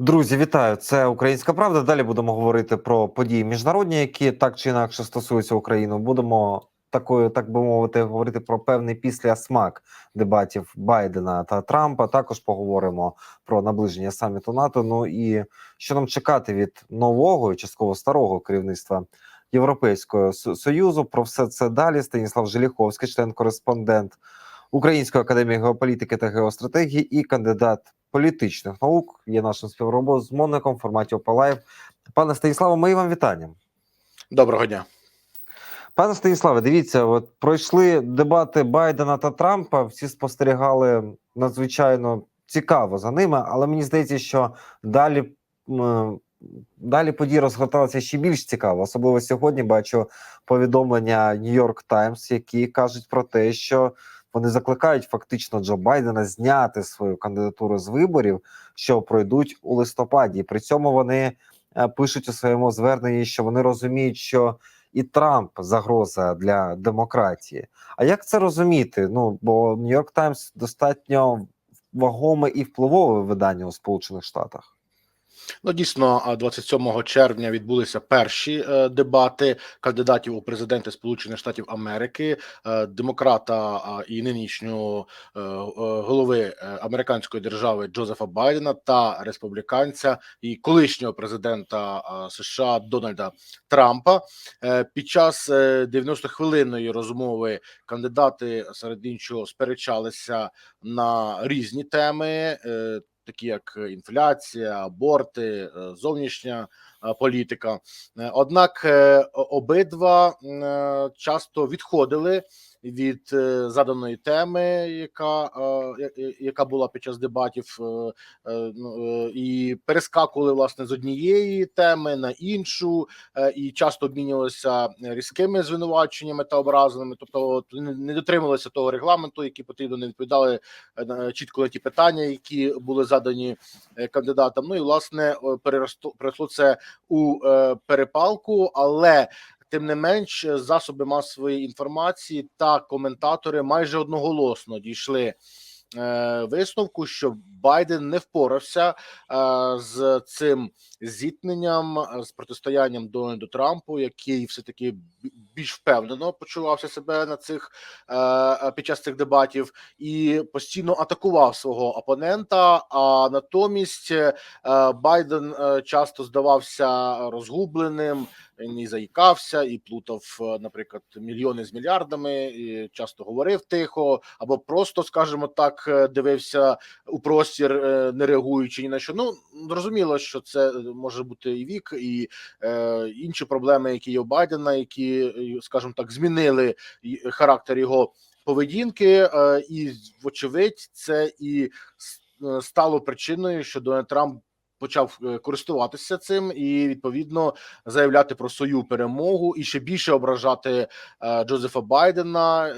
Друзі, вітаю! Це Українська Правда. Далі будемо говорити про події міжнародні, які так чи інакше стосуються України. Будемо такою, так би мовити, говорити про певний післясмак дебатів Байдена та Трампа. Також поговоримо про наближення саміту НАТО. Ну і що нам чекати від нового і частково старого керівництва Європейського союзу. Про все це далі. Станіслав Желіховський, член-кореспондент Української академії геополітики та геостратегії і кандидат політичних наук є нашим співробітником в форматі Опалаєв. Пане Станіславе, мої вам вітання. Доброго дня. Пане Станіславе, дивіться, от пройшли дебати Байдена та Трампа. Всі спостерігали надзвичайно цікаво за ними, але мені здається, що далі. Далі події розгорталися ще більш цікаво. Особливо сьогодні бачу повідомлення New York Times, які кажуть про те, що вони закликають фактично Джо Байдена зняти свою кандидатуру з виборів, що пройдуть у листопаді. При цьому вони е, пишуть у своєму зверненні, що вони розуміють, що і Трамп загроза для демократії. А як це розуміти? Ну бо York Times достатньо вагоме і впливове видання у Сполучених Штатах. Ну дійсно, а 27 червня відбулися перші е, дебати кандидатів у президенти Сполучених Штатів Америки, е, демократа і нинішнього е, голови американської держави Джозефа Байдена та республіканця і колишнього президента США Дональда Трампа. Під час е, 90-хвилинної розмови кандидати серед іншого сперечалися на різні теми. Е, такі як інфляція, аборти, е, зовнішня е, політика. Е, Однак е, обидва е, часто відходили від е, заданої теми, яка, е, яка була під час дебатів, е, е, ну, е, і перескакували власне з однієї теми на іншу, е, і часто обмінювалися різкими звинуваченнями та образами. Тобто, не дотримувалися того регламенту, який потрібно, не відповідали е, чітко на ті питання, які були задані е, кандидатам. Ну і власне е, переросто це у е, перепалку, але тим не менш, засоби масової інформації та коментатори майже одноголосно дійшли. е, Висновку, що Байден не впорався е, з цим зіткненням з протистоянням Дональду Трампу, який все таки більш впевнено почувався себе на цих е, е, під час цих дебатів і постійно атакував свого опонента. А натомість е, Байден часто здавався розгубленим. Він і заїкався, і плутав, наприклад, мільйони з мільярдами, і часто говорив тихо, або просто, скажімо так, дивився у простір, не реагуючи ні на що. Ну зрозуміло, що це може бути і вік, і е, інші проблеми, які є у Байдена, які, скажімо так, змінили характер його поведінки, е, і вочевидь, це і е, стало причиною, що Дональд Трамп почав е, користуватися цим і відповідно заявляти про свою перемогу і ще більше ображати Джозефа Байдена.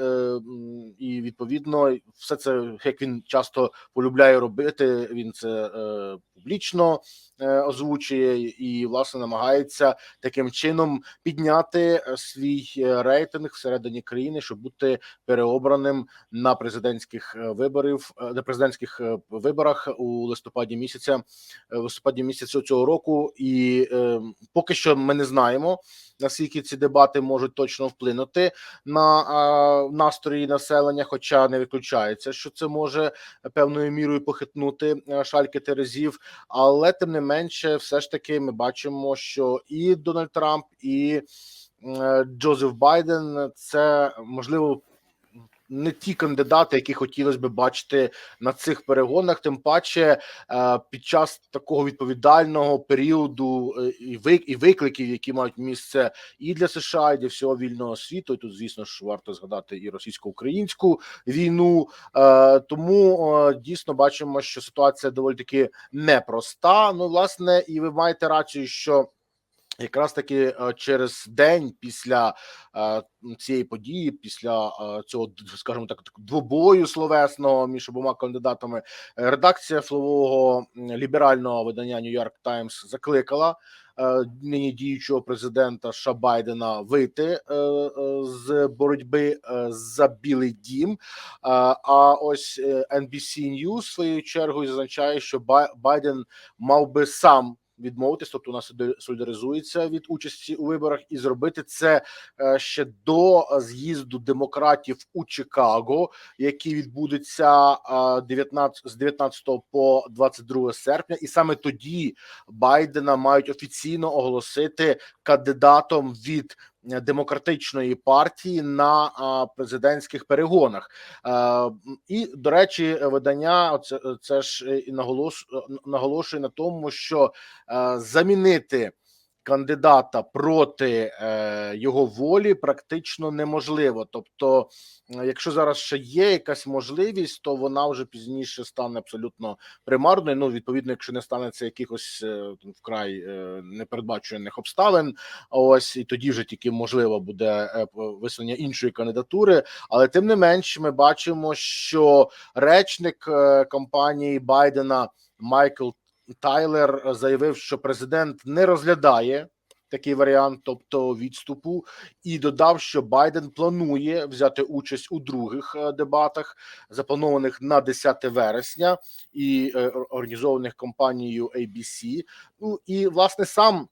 І відповідно, все це як він часто полюбляє робити. Він це публічно озвучує і власне намагається таким чином підняти е, свій е, рейтинг всередині країни, щоб бути переобраним на президентських е, виборів е, на президентських е, виборах у листопаді місяця е, в листопаді місяця цього року, і е, поки що ми не знаємо наскільки ці дебати можуть точно вплинути на е, настрої населення, хоча не виключається, що це може певною мірою похитнути е, шальки терезів. Але тим не менше, все ж таки, ми бачимо, що і Дональд Трамп, і е, Джозеф Байден це можливо. Не ті кандидати, які хотілося би бачити на цих перегонах, тим паче е, під час такого відповідального періоду е, і викликів, які мають місце і для США, і для всього вільного світу. І тут, звісно ж, варто згадати і російсько-українську війну. Е, Тому дійсно бачимо, що ситуація доволі таки непроста. Ну, власне, і ви маєте рацію, що. Якраз таки е, через день після е, цієї події, після е, цього, скажімо так, двобою словесного між обома кандидатами, редакція флового ліберального видання York Times закликала нині діючого президента США Байдена вийти з боротьби за Білий Дім. А ось NBC News своєю чергою зазначає, що Бай- Байден мав би сам відмовитись, тобто вона соліда- солідаризується від участі у виборах, і зробити це е, ще до е, з'їзду демократів у Чикаго, який відбудеться е, 19, з 19 по 22 серпня, і саме тоді Байдена мають офіційно оголосити кандидатом від е, демократичної партії на президентських перегонах. І до речі, видання це, це ж е, і е, наголошує на тому, що е, замінити кандидата проти е, його волі практично неможливо. Тобто, е, якщо зараз ще є якась можливість, то вона вже пізніше стане абсолютно примарною. Ну, відповідно, якщо не станеться якихось е, вкрай е, непередбачуваних обставин, ось і тоді вже тільки можливо буде е, висунення іншої кандидатури. Але тим не менш, ми бачимо, що речник е, кампанії Байдена Майкл Тайлер заявив, що президент не розглядає такий варіант, тобто відступу, і додав, що Байден планує взяти участь у других е, дебатах, запланованих на 10 вересня, і е, організованих компанією ABC. Ну і власне сам.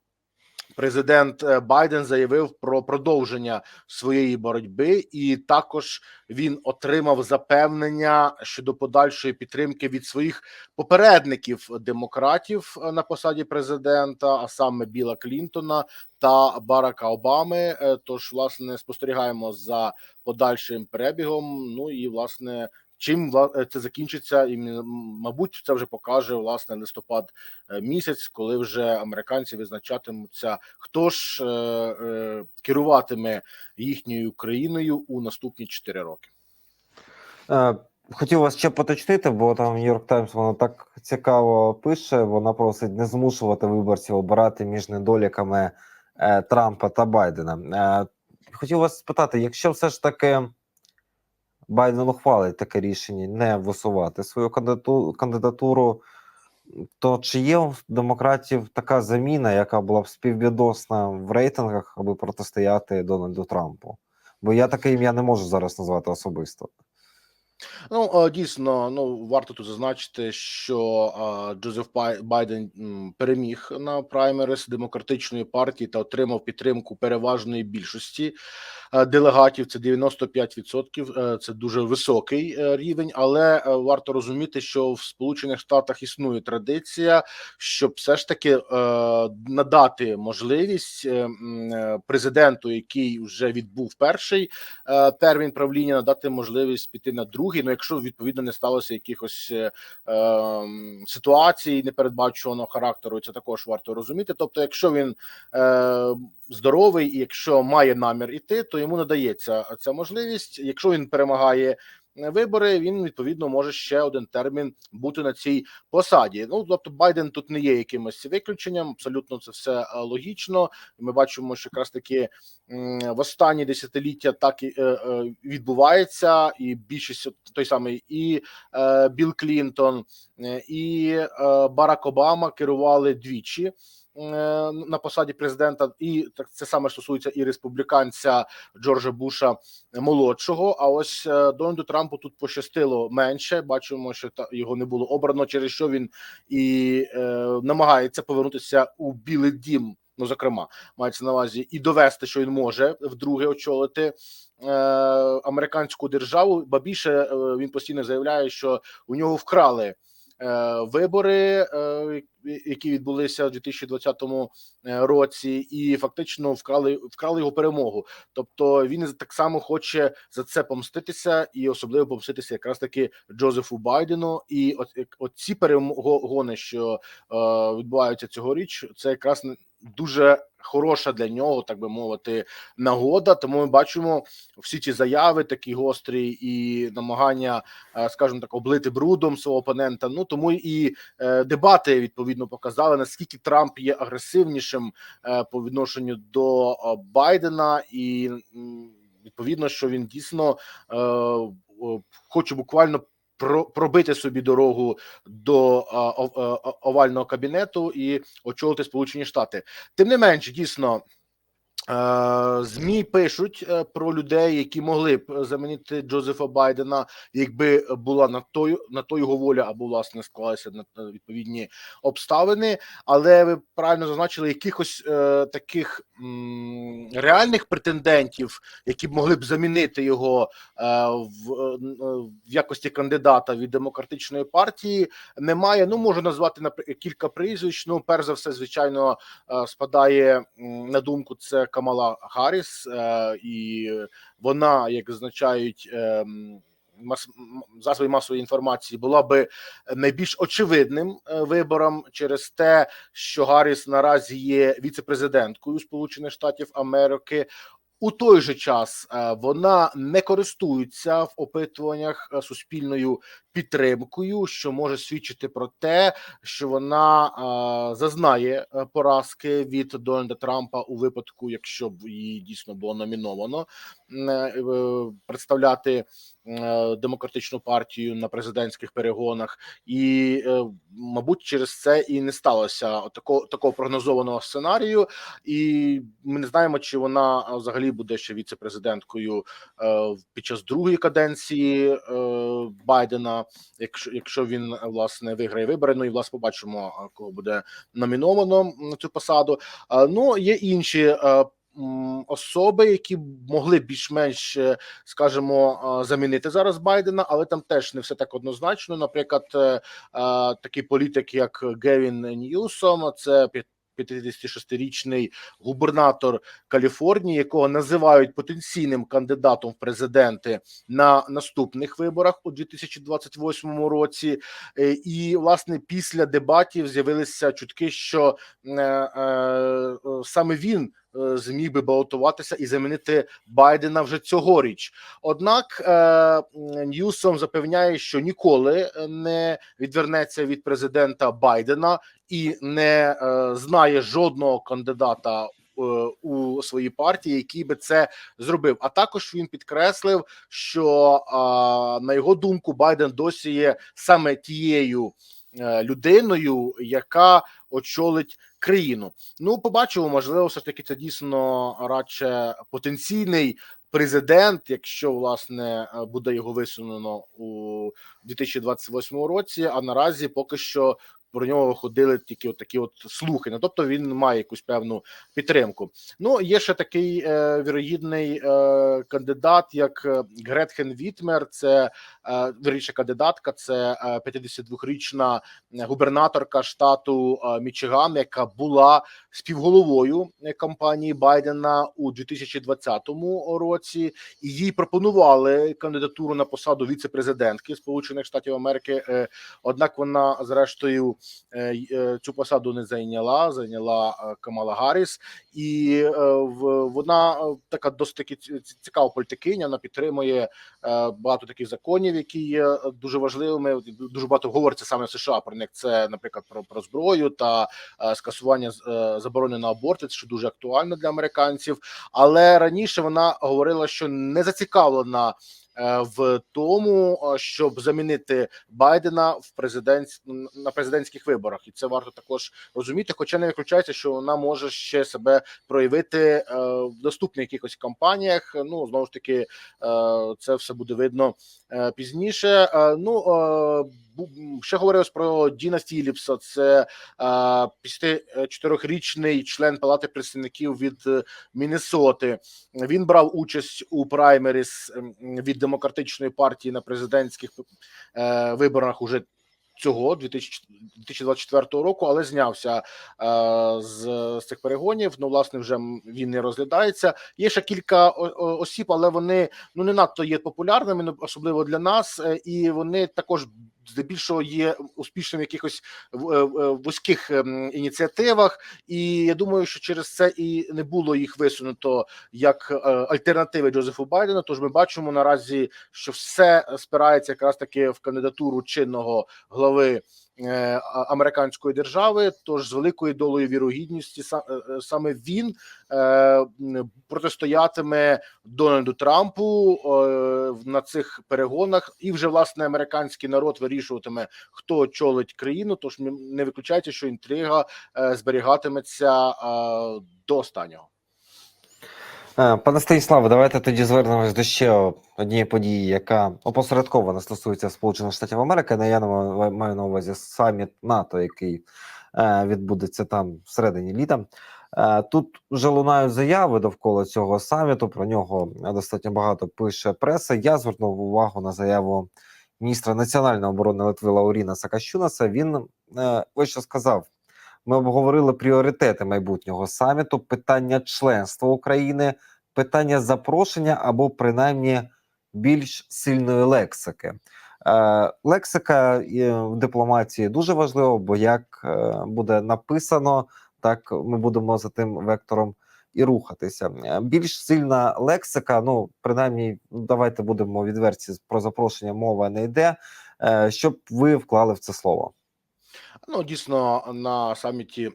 Президент е, Байден заявив про продовження своєї боротьби, і також він отримав запевнення щодо подальшої підтримки від своїх попередників демократів е, на посаді президента, а саме Біла Клінтона та Барака Обами. Е, Тож, власне, спостерігаємо за подальшим перебігом. Ну і власне. Чим е, це закінчиться, і мабуть, це вже покаже власне листопад е, місяць, коли вже американці визначатимуться, хто ж е, керуватиме їхньою країною у наступні 4 роки. Хотів вас ще поточнити, бо там York Times воно так цікаво пише. Вона просить не змушувати виборців обирати між недоліками Трампа та Байдена. Хотів вас спитати, якщо все ж таки Байден ухвалить таке рішення не висувати свою кандидатуру, то чи є у демократів така заміна, яка була б співвідносна в рейтингах, аби протистояти Дональду Трампу? Бо я таке ім'я не можу зараз назвати особисто. Ну е, дійсно, ну варто тут зазначити, що е, Джозеф Байден переміг на праймерис демократичної партії та отримав підтримку переважної більшості делегатів. Це 95%, е, Це дуже високий е, рівень, але е, варто розуміти, що в Сполучених Штатах існує традиція, щоб все ж таки е, надати можливість е, е, президенту, який вже відбув перший е, термін правління, надати можливість піти на другий. Ну, якщо відповідно не сталося якихось е, ситуацій непередбачуваного характеру, це також варто розуміти. Тобто, якщо він е, здоровий і якщо має намір іти, то йому надається ця можливість. Якщо він перемагає. е, Вибори він відповідно може ще один термін бути на цій посаді. Ну тобто Байден тут не є якимось виключенням. Абсолютно це все е, логічно. Ми бачимо, що якраз таки в останні десятиліття так і е, відбувається, і більшість той самий і Білл Клінтон, і Барак Обама керували двічі. Е, На посаді президента, і так це саме стосується і республіканця Джорджа Буша молодшого. А ось е, Дональду Трампу тут пощастило менше. Бачимо, що та його не було обрано, через що він і е, намагається повернутися у Білий Дім. Ну, зокрема, мається на увазі і довести, що він може вдруге очолити е, американську державу. Ба більше е, він постійно заявляє, що у нього вкрали вибори, е, які відбулися у 2020 році, і фактично вкрали вкрали його перемогу. Тобто він так само хоче за це помститися, і особливо помститися якраз таки Джозефу Байдену. І от, от ці перемогони, що е, відбуваються цьогоріч, це якраз дуже хороша для нього, так би мовити, нагода. Тому ми бачимо всі ці заяви, такі гострі, і намагання, е, скажімо так, облити брудом свого опонента. Ну тому і е, дебати відповідно показали наскільки Трамп є агресивнішим е, по відношенню до Байдена, і відповідно, що він дійсно хоче буквально. Про- Пробити собі дорогу до овального кабінету і очолити Сполучені Штати. Тим не менш, дійсно. Е, Змі пишуть е, про людей, які могли б замінити Джозефа Байдена, якби була на той на то його воля, або власне склалися на на відповідні обставини. Але ви правильно зазначили якихось е, таких м, реальних претендентів, які б могли б замінити його е, в, е, в якості кандидата від демократичної партії. Немає. Ну можу назвати напри- кілька прізвищ. Ну, перш за все, звичайно, е, спадає на думку це Камала Гарріс, е, і вона, як зазначають. е, Мас засоби масової інформації була би найбільш очевидним е, вибором через те, що Гарріс наразі є віцепрезиденткою Сполучених Штатів Америки. У той же час вона не користується в опитуваннях суспільною підтримкою, що може свідчити про те, що вона зазнає е, поразки від Дональда Трампа у випадку, якщо б її дійсно було номіновано е, е, представляти демократичну партію на президентських перегонах, і мабуть, через це і не сталося такого такого прогнозованого сценарію. І ми не знаємо, чи вона взагалі буде ще віце-президенткою під час другої каденції Байдена, якщо якщо він власне виграє вибори. Ну і власне побачимо, кого буде номіновано на цю посаду. Ну є інші. Особи, які могли більш-менш, е, скажімо, замінити зараз Байдена, але там теж не все так однозначно. Наприклад, е, а, такий політик, як Гевін Ньюсом, це 56-річний губернатор Каліфорнії, якого називають потенційним кандидатом в президенти на наступних виборах у 2028 році. Е, І власне після дебатів з'явилися чутки, що е, е, саме він. Е, Зміг би балотуватися і замінити Байдена вже цьогоріч. Однак е, Ньюсом запевняє, що ніколи не відвернеться від президента Байдена і не е, знає жодного кандидата у своїй партії, який би це зробив. А також він підкреслив, що на його думку Байден досі є саме тією людиною, яка очолить країну. Ну, побачимо, можливо, все ж таки це дійсно радше потенційний. Президент, якщо власне е, буде його висунено у 2028 році, а наразі поки що про нього виходили тільки от такі от слухи. Ну тобто він має якусь певну підтримку. Ну є ще такий е, вірогідний е, кандидат, як е, Гретхен Вітмер. Це е, вірніше кандидатка. Це е, 52-річна губернаторка штату е, Мічиган, яка була співголовою е, кампанії Байдена у 2020 році. І їй пропонували кандидатуру на посаду віце-президентки Сполучених Штатів Америки. Е, Однак вона зрештою е, е, цю посаду не зайняла. Зайняла Камала Гарріс, і вона така досить таки ці- ці- цікава політикиня. Вона підтримує багато таких законів, які є дуже важливими. Дуже багато говориться саме в США про них. Це, наприклад, про, про зброю та скасування заборони на аборти, що дуже актуально для американців. Але раніше вона говорила, що не зацікавлена в тому, е, щоб замінити Байдена в президент на президентських виборах, і це варто також розуміти. Хоча не виключається, що вона може ще себе проявити е, в наступних якихось кампаніях. Ну знову ж таки, е, це все буде видно е, пізніше. Е, Ну е, ще говорилось про Діна Філіпса. Це 54-річний член Палати представників від е, Міннесоти. Він брав участь у праймеріс від демократичної партії на президентських е, виборах уже цього 2000 2024 року, але знявся е, з, з цих перегонів. Ну, власне, вже він не розглядається. Є ще кілька осіб, але вони ну не надто є популярними, ну, особливо для нас, і вони також здебільшого є успішним в якихось е, е, вузьких ем, ініціативах, і я думаю, що через це і не було їх висунуто як е, альтернативи Джозефу Байдена. Тож ми бачимо наразі, що все спирається якраз таки в кандидатуру чинного глави. Е, Американської держави, тож з великою долею вірогідності е, е, саме він протистоятиме Дональду Трампу на цих перегонах, і вже власне американський народ вирішуватиме, хто очолить країну. Тож не- виключайте, що інтрига зберігатиметься до останнього. Е, Пане Станіславе, давайте тоді звернемось до ще однієї події, яка опосередковано стосується Сполучених Штатів Америки. Не я маю на увазі саміт НАТО, який е, відбудеться там всередині літа. Е, Тут вже лунають заяви довкола цього саміту. Про нього достатньо багато пише преса. Я звернув увагу на заяву міністра національної оборони Литви Лауріна Сакащунаса. Він ось що сказав. Ми обговорили пріоритети майбутнього саміту, питання членства України, питання запрошення або принаймні більш сильної лексики. Е, лексика в дипломатії дуже важлива, бо як е, буде написано, так ми будемо за тим вектором і рухатися. Е, Більш сильна лексика, ну принаймні, давайте будемо відверті про запрошення. Мова не йде. Щоб ви вклали в це слово. Ну дійсно на саміті.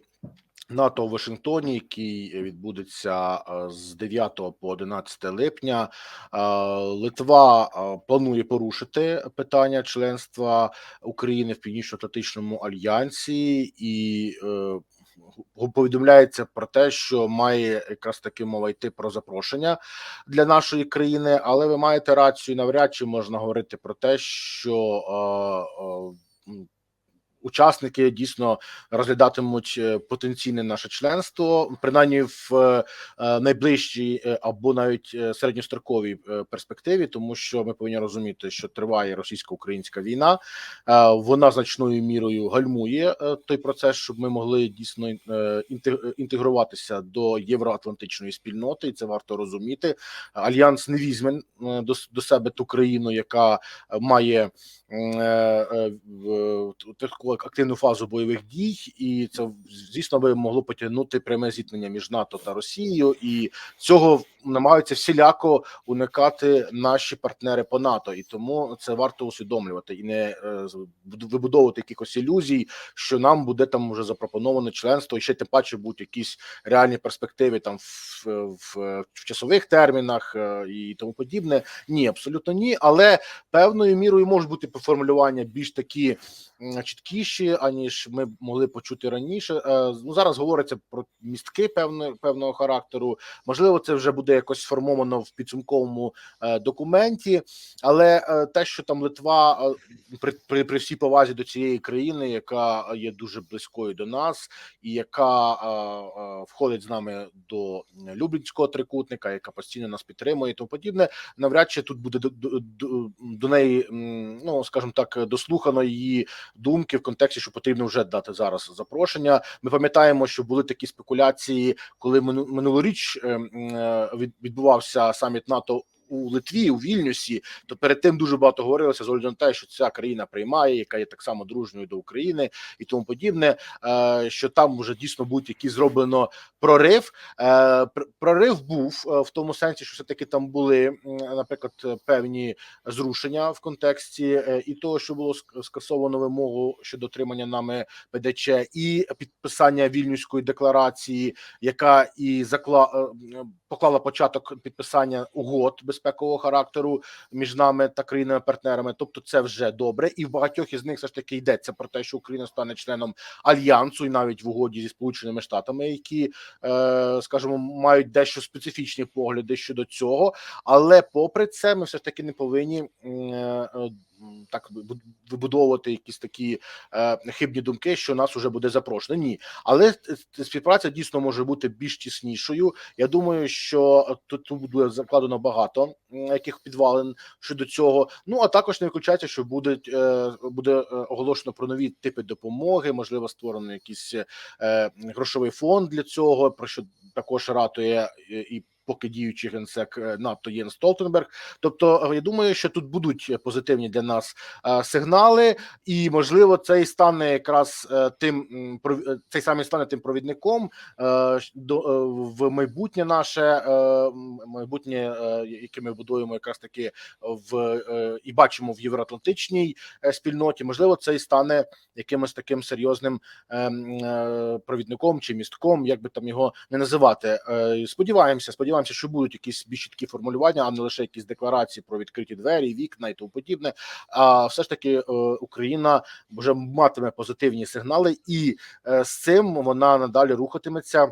НАТО в Вашингтоні, який відбудеться е, з 9 по 11 липня, е, Литва е, планує порушити питання членства України в Північно-Атлантичному альянсі, і повідомляється про те, що має якраз таки мова йти про запрошення для нашої країни. Але ви маєте рацію, навряд чи можна говорити про те, що учасники дійсно розглядатимуть е, потенційне наше членство, принаймні в е, найближчій е, або навіть середньостроковій перспективі, тому що ми повинні розуміти, що триває російсько-українська війна, вона значною мірою гальмує той процес, щоб ми могли дійсно інтегруватися до євроатлантичної спільноти, і це варто розуміти. Альянс не візьме до, себе ту країну, яка має таку активну фазу бойових дій, і це звісно би могло потягнути пряме зіткнення між НАТО та Росією, і цього намагаються всіляко уникати наші партнери по НАТО, і тому це варто усвідомлювати і не е, вибудовувати якихось ілюзій, що нам буде там вже запропоновано членство, і ще тим паче будуть якісь реальні перспективи там в, в, в часових термінах е, і тому подібне. Ні, абсолютно ні. Але певною мірою можуть бути формулювання більш такі м, чіткіші, аніж ми могли почути раніше. Е, Ну зараз говориться про містки певного певного характеру. Можливо, це вже буде якось сформовано в підсумковому е, документі, але е, те, що там Литва при, при, при всій повазі до цієї країни, яка є дуже близькою до нас, і яка входить з нами до Люблінського трикутника, яка постійно нас підтримує, і тому подібне, навряд чи тут буде до, до, до неї, ну скажімо так, дослухано її думки в контексті, що потрібно вже дати зараз запрошення. Ми пам'ятаємо, що були такі спекуляції, коли мину- минулоріч е, м, е, від- відбувався саміт НАТО. У Литві, у Вільнюсі, то перед тим дуже багато говорилося з огляду на те, що ця країна приймає, яка є так само дружньою до України і тому подібне. е, Що там вже дійсно будуть якісь зроблено прорив. Е, Прорив був е, в тому сенсі, що все таки там були, наприклад, певні зрушення в контексті і того, що було скасовано вимогу щодо отримання нами ПДЧ, і підписання вільнюської декларації, яка і закла поклала початок підписання угод безпекового характеру між нами та країнами-партнерами. Тобто, це вже добре, і в багатьох із них все ж таки йдеться про те, що Україна стане членом альянсу, і навіть в угоді зі сполученими штатами, які е, скажімо, мають дещо специфічні погляди щодо цього. Але попри це, ми все ж таки не повинні е, так вибу- вибудовувати якісь такі е, хибні думки, що нас уже буде запрошено. Ні, але співпраця дійсно може бути більш тіснішою. Я думаю, що тут, тут буде закладено багато яких підвалин щодо цього. Ну а також не виключається, що будуть е, буде е, оголошено про нові типи допомоги, можливо, створено якийсь е, грошовий фонд для цього, про що також ратує е, і поки діючий генсек е, НАТО Єн Столтенберг. Тобто, е, я думаю, що тут будуть позитивні для нас е, сигнали, і можливо, цей стане якраз е, тим е, цей самий стане тим провідником е, е, в майбутнє наше е, майбутнє, е, яке ми будуємо, якраз таки в е, і бачимо в євроатлантичній е, спільноті. Можливо, це і стане якимось таким серйозним е, провідником чи містком, як би там його не називати. Е, Сподіваємося, сподіваємося, що будуть якісь більш чіткі формулювання, а не лише якісь декларації про відкриті двері, вікна і тому подібне. А все ж таки е, Україна вже матиме позитивні сигнали, і е, з цим вона надалі рухатиметься.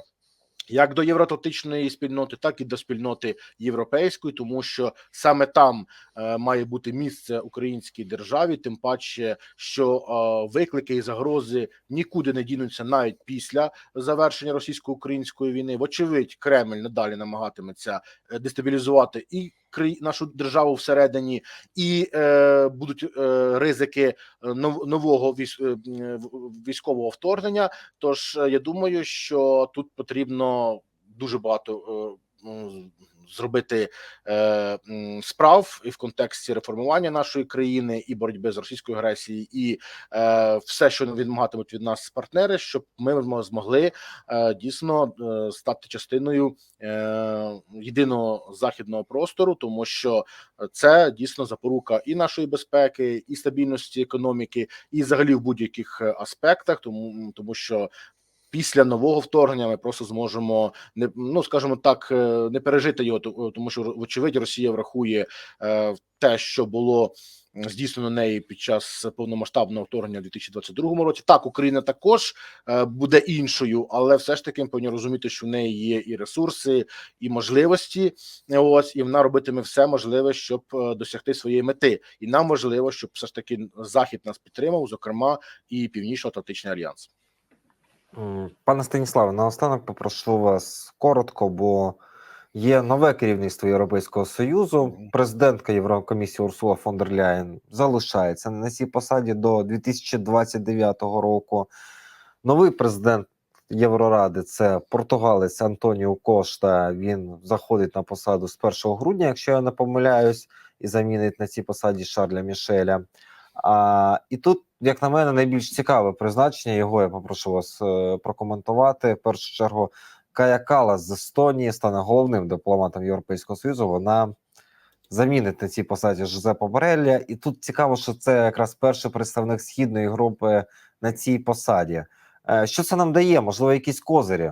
Як до євроатлантичної спільноти, так і до спільноти європейської, тому що саме там е, має бути місце українській державі, тим паче, що е, виклики і загрози нікуди не дінуться навіть після завершення російсько-української війни. Вочевидь, Кремль надалі намагатиметься е, дестабілізувати і нашу державу всередині, і е, будуть е, ризики е, нового е, в- військового вторгнення. Тож е, я думаю, що тут потрібно дуже багато е, м, зробити е, справ і в контексті реформування нашої країни і боротьби з російською агресією, і е, все, що вимагатимуть від нас партнери, щоб ми змогли е, дійсно е, стати частиною е, єдиного західного простору, тому що це дійсно запорука і нашої безпеки, і стабільності економіки, і взагалі в будь-яких е, аспектах, тому тому що. Після нового вторгнення ми просто зможемо не ну скажімо так, е, не пережити його, то- тому що вочевидь Росія врахує е, те, що було здійснено нею під час повномасштабного вторгнення в 2022 році. Так, Україна також е, буде іншою, але все ж таки повинні розуміти, що в неї є і ресурси, і можливості. Ось і вона робитиме все можливе, щоб досягти своєї мети. І нам важливо, щоб все ж таки захід нас підтримав, зокрема і Північно-Атлантичний альянс. Пане Станіславе, наостанок попрошу вас коротко, бо є нове керівництво Європейського Союзу. Президентка Єврокомісії Урсула фон дер Ляєн залишається на цій посаді до 2029 року. Новий президент Євроради це португалець Антоніо Кошта. Він заходить на посаду з 1 грудня, якщо я не помиляюсь, і замінить на цій посаді Шарля Мішеля. А, і тут, як на мене, найбільш цікаве призначення. Його я попрошу вас е, прокоментувати. В першу чергу, Кая Калас з Естонії стане головним дипломатом Європейського Союзу. Вона замінить на цій посаді Жозепа Борелля. І тут цікаво, що це якраз перший представник східної групи на цій посаді. Е, Що це нам дає? Можливо, якісь козирі?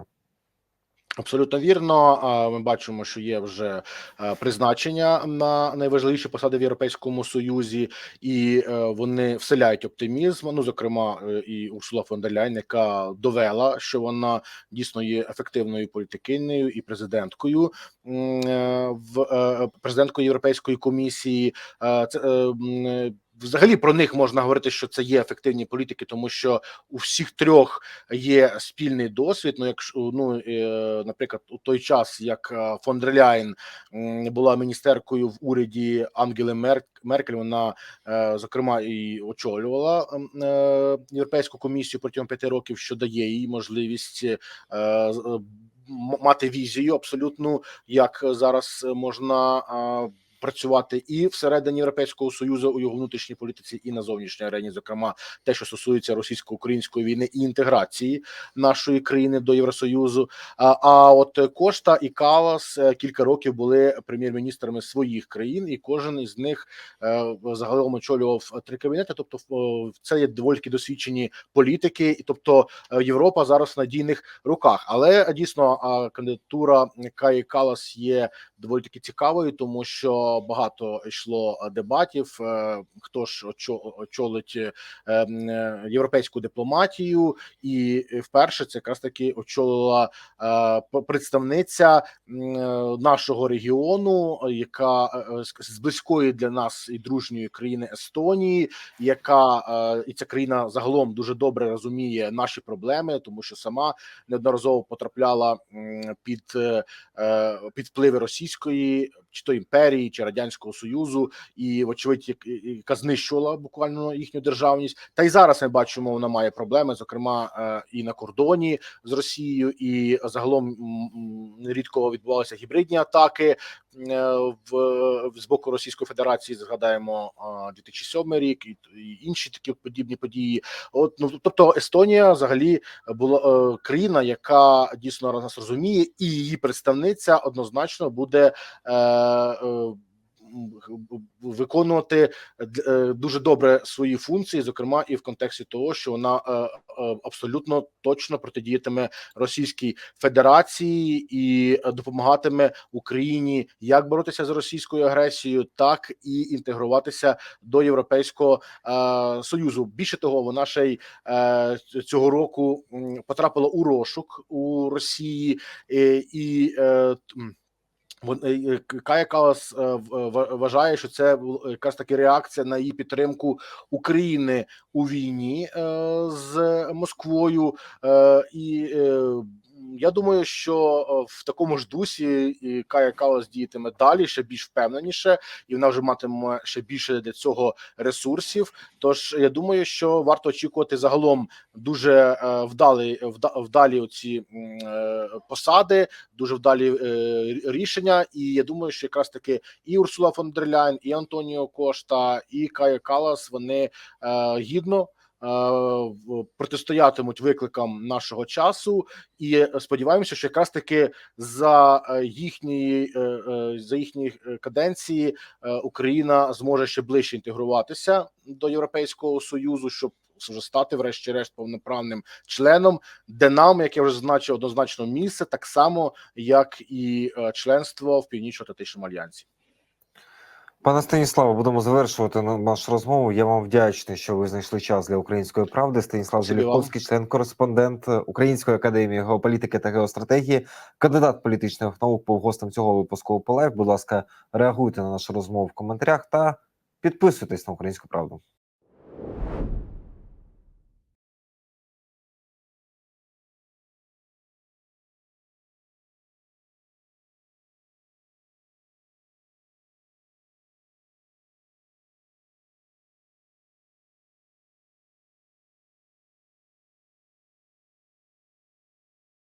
Абсолютно вірно. Ми бачимо, що є вже е, призначення на найважливіші посади в Європейському Союзі, і е, вони вселяють оптимізм. Ну, зокрема, е, і Урсула фон дер Ляйн, яка довела, що вона дійсно є ефективною політикинею і президенткою в президенткою Європейської комісії. Це Взагалі про них можна говорити, що це є ефективні політики, тому що у всіх трьох є спільний досвід. Ну, якщо ну е, наприклад, у той час як е, фон була міністеркою в уряді Ангели Мер- Меркель, вона е, зокрема і очолювала європейську комісію протягом п'яти років, що дає їй можливість мати візію абсолютну, як зараз можна. Працювати і всередині Європейського союзу у його внутрішній політиці, і на зовнішній арені, зокрема те, що стосується російсько-української війни і інтеграції нашої країни до Євросоюзу. А от Кошта і Калас е, кілька років були прем'єр-міністрами своїх країн, і кожен із них е, загалом очолював три кабінети. Тобто, це є доволі досвідчені політики, і тобто е, Європа зараз в надійних руках. Але дійсно кандидатура Каї Калас є доволі таки цікавою, тому що багато йшло е, дебатів. е, Хто ж очо- очолить е, європейську дипломатію, і вперше це якраз таки очолила представниця нашого регіону, яка з близької для нас і дружньої країни Естонії, яка і ця країна загалом дуже добре розуміє наші проблеми, тому що сама неодноразово потрапляла під, під впливи російської чи то імперії, чи радянського союзу, і вочевидь, як- яка знищувала буквально їхню державність. Та й зараз ми бачимо, вона має проблеми, зокрема е, і на кордоні з Росією, і загалом нерідко відбувалися гібридні атаки е, в з боку Російської Федерації. Згадаємо е, 2007 рік і, і інші такі подібні події. От ну тобто Естонія взагалі була е, країна, яка дійсно нас розуміє, і її представниця однозначно буде. Е, е, Виконувати е, дуже добре свої функції, зокрема і в контексті того, що вона е, е, абсолютно точно протидіятиме Російській Федерації і допомагатиме Україні як боротися з російською агресією, так і інтегруватися до Європейського союзу. Більше того, вона ще й цього року потрапила у розшук у Росії е, і. Е, е, Кая Калас е, вважає, що це якраз таки реакція на її підтримку України у війні з Москвою. І я думаю, що е, в такому ж дусі і Кая Калас діятиме далі ще більш впевненіше, і вона вже матиме ще більше для цього ресурсів. Тож я думаю, що варто очікувати загалом дуже е, вдалі вдалі оці е, посади, дуже вдалі рішення. І я думаю, що якраз таки і Урсула фон дер Ляйн, і Антоніо Кошта, і Кая Калас вони гідно. Е, Протистоятимуть викликам нашого часу, і сподіваємося, що якраз таки за е, їхньої е, е, за їхні е, каденції е, Україна зможе ще ближче інтегруватися до Європейського союзу, щоб вже стати, врешті-решт, повноправним членом, де нам, як я вже зазначив, однозначно місце, так само як і е, членство в Північно-Атлантичному альянсі. Пане Станіславе, будемо завершувати на- нашу розмову. Я вам вдячний, що ви знайшли час для української правди. Станіслав вам. Член-кореспондент Української академії геополітики та геостратегії, кандидат політичних наук, був гостем цього випуску Полайв. Будь ласка, реагуйте на нашу розмову в коментарях та підписуйтесь на українську правду.